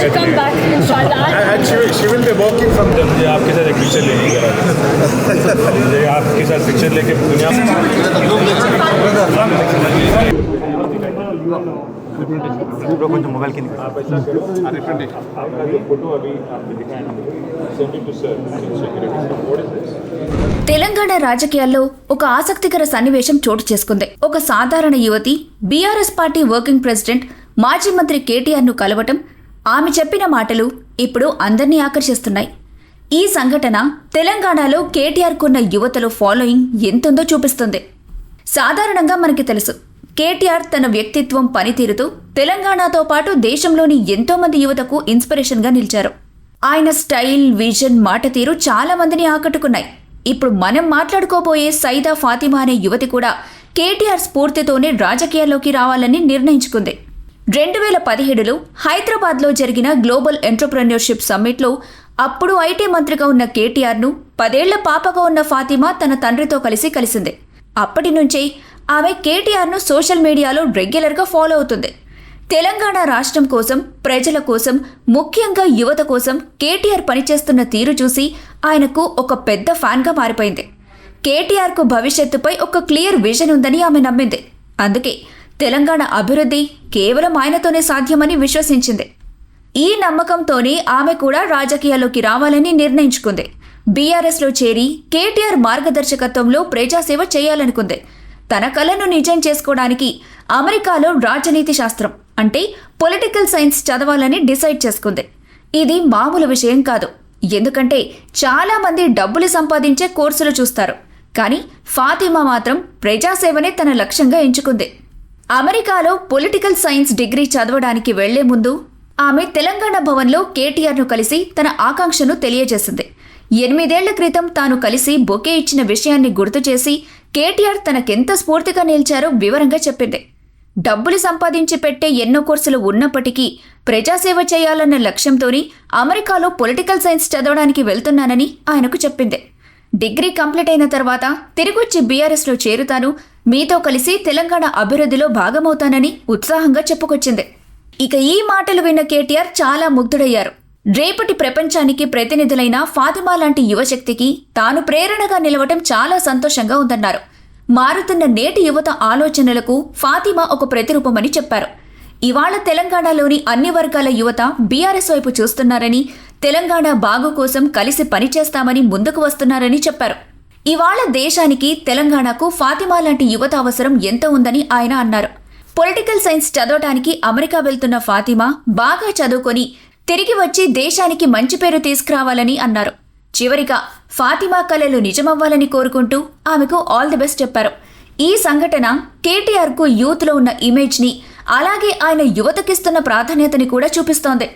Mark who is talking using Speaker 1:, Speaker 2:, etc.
Speaker 1: I'll come back, inshallah.
Speaker 2: And she will, she will be working from the
Speaker 3: मुझे आपके साथ एक picture लेने की करा मुझे आपके साथ पिक्चर लेके दुनिया
Speaker 4: కొంచెం మొబైల్ కింద
Speaker 3: आप ऐसा करो आपका जो फोटो अभी आपने दिखाया ना send it to sir what is this
Speaker 5: Telangana రాజకీయాల్లో ఒక ఆసక్తికర సన్నివేశం చోటు చేసుకుంది ఒక సాధారణ యువతి బీఆర్ఎస్ పార్టీ వర్కింగ్ ప్రెసిడెంట్ మాజీ మంత్రి కేటీఆర్ ను కలవటం ఆమె చెప్పిన మాటలు ఇప్పుడు అందర్నీ ఆకర్షిస్తున్నాయి. ఈ సంఘటన తెలంగాణలో కేటీఆర్కున్న యువతలో ఫాలోయింగ్ ఎంతుందో చూపిస్తుంది. సాధారణంగా మనకి తెలుసు కేటీఆర్ తన వ్యక్తిత్వం పనితీరుతో తెలంగాణతో పాటు దేశంలోని ఎంతోమంది యువతకు ఇన్స్పిరేషన్గా నిలిచారు. ఆయన స్టైల్ విజన్ మాట తీరు చాలా మందిని ఆకట్టుకున్నాయి. ఇప్పుడు మనం మాట్లాడుకోబోయే సైదా ఫాతిమా అనే యువతి కూడా కేటీఆర్ స్ఫూర్తితోనే రాజకీయాల్లోకి రావాలని నిర్ణయించుకుంది. రెండు వేల పదిహేడులో హైదరాబాద్లో జరిగిన గ్లోబల్ ఎంటర్ప్రెన్యూర్షిప్ సమ్మిట్లో అప్పుడు ఐటీ మంత్రిగా ఉన్న కేటీఆర్ను పదేళ్ళ పాపగా ఉన్న ఫాతిమా తన తండ్రితో కలిసి కలిసింది. అప్పటి నుంచే ఆమె కేటీఆర్ను సోషల్ మీడియాలో రెగ్యులర్గా ఫాలో అవుతుంది. తెలంగాణ రాష్ట్రం కోసం ప్రజల కోసం ముఖ్యంగా యువత కోసం కేటీఆర్ పనిచేస్తున్న తీరు చూసి ఆయనకు ఒక పెద్ద ఫ్యాన్గా మారిపోయింది. కేటీఆర్కు భవిష్యత్తుపై ఒక క్లియర్ విజన్ ఉందని ఆమె నమ్మింది. అందుకే తెలంగాణ అభివృద్ధి కేవలం ఆయనతోనే సాధ్యమని విశ్వసించింది. ఈ నమ్మకంతోనే ఆమె కూడా రాజకీయాల్లోకి రావాలని నిర్ణయించుకుంది. బీఆర్ఎస్లో చేరి కేటీఆర్ మార్గదర్శకత్వంలో ప్రజాసేవ చేయాలనుకుంది. తన కలను నిజం చేసుకోవడానికి అమెరికాలో రాజనీతి శాస్త్రం అంటే పొలిటికల్ సైన్స్ చదవాలని డిసైడ్ చేసుకుంది. ఇది మామూలు విషయం కాదు. ఎందుకంటే చాలామంది డబ్బులు సంపాదించే కోర్సులు చూస్తారు. కానీ ఫాతిమా మాత్రం ప్రజాసేవనే తన లక్ష్యంగా ఎంచుకుంది. అమెరికాలో పొలిటికల్ సైన్స్ డిగ్రీ చదవడానికి వెళ్ళే ముందు ఆమె తెలంగాణ భవన్లో కేటీఆర్ను కలిసి తన ఆకాంక్షను తెలియజేసింది. ఎనిమిదేళ్ళ క్రితం తాను కలిసి బొకే ఇచ్చిన విషయాన్ని గుర్తు చేసి కేటీఆర్ తనకెంత స్ఫూర్తిగా నిలిచారో వివరంగా చెప్పింది. డబ్బులు సంపాదించి పెట్టే ఎన్నో కోర్సులు ఉన్నప్పటికీ ప్రజాసేవ చేయాలన్న లక్ష్యంతోని అమెరికాలో పొలిటికల్ సైన్స్ చదవడానికి వెళ్తున్నానని ఆయనకు చెప్పింది. డిగ్రీ కంప్లీట్ అయిన తర్వాత తిరిగొచ్చి బీఆర్ఎస్లో చేరుతాను. మీతో కలిసి తెలంగాణ అభివృద్ధిలో భాగమవుతానని ఉత్సాహంగా చెప్పుకొచ్చింది. ఇక ఈ మాటలు విన్న కేటీఆర్ చాలా ముగ్ధుడయ్యారు. రేపటి ప్రపంచానికి ప్రతినిధులైన ఫాతిమా లాంటి యువశక్తికి తాను ప్రేరణగా నిలవటం చాలా సంతోషంగా ఉందన్నారు. మారుతున్న నేటి యువత ఆలోచనలకు ఫాతిమా ఒక ప్రతిరూపమని చెప్పారు. ఇవాళ తెలంగాణలోని అన్ని వర్గాల యువత బీఆర్ఎస్ వైపు చూస్తున్నారని తెలంగాణ బాగు కోసం కలిసి పనిచేస్తామని ముందుకు వస్తున్నారని చెప్పారు. ఇవాళ దేశానికి తెలంగాణకు ఫాతిమా లాంటి యువత అవసరం ఎంత ఉందని ఆయన అన్నారు. పొలిటికల్ సైన్స్ చదవటానికి అమెరికా వెళ్తున్న ఫాతిమా బాగా చదువుకొని తిరిగి వచ్చి దేశానికి మంచి పేరు తీసుకురావాలని అన్నారు. చివరిగా ఫాతిమా కళలు నిజమవ్వాలని కోరుకుంటూ ఆమెకు ఆల్ ది బెస్ట్ చెప్పారు. ఈ సంఘటన కేటీఆర్కు యూత్లో ఉన్న ఇమేజ్ని అలాగే ఆయన యువతకిస్తున్న ప్రాధాన్యతని కూడా చూపిస్తోంది.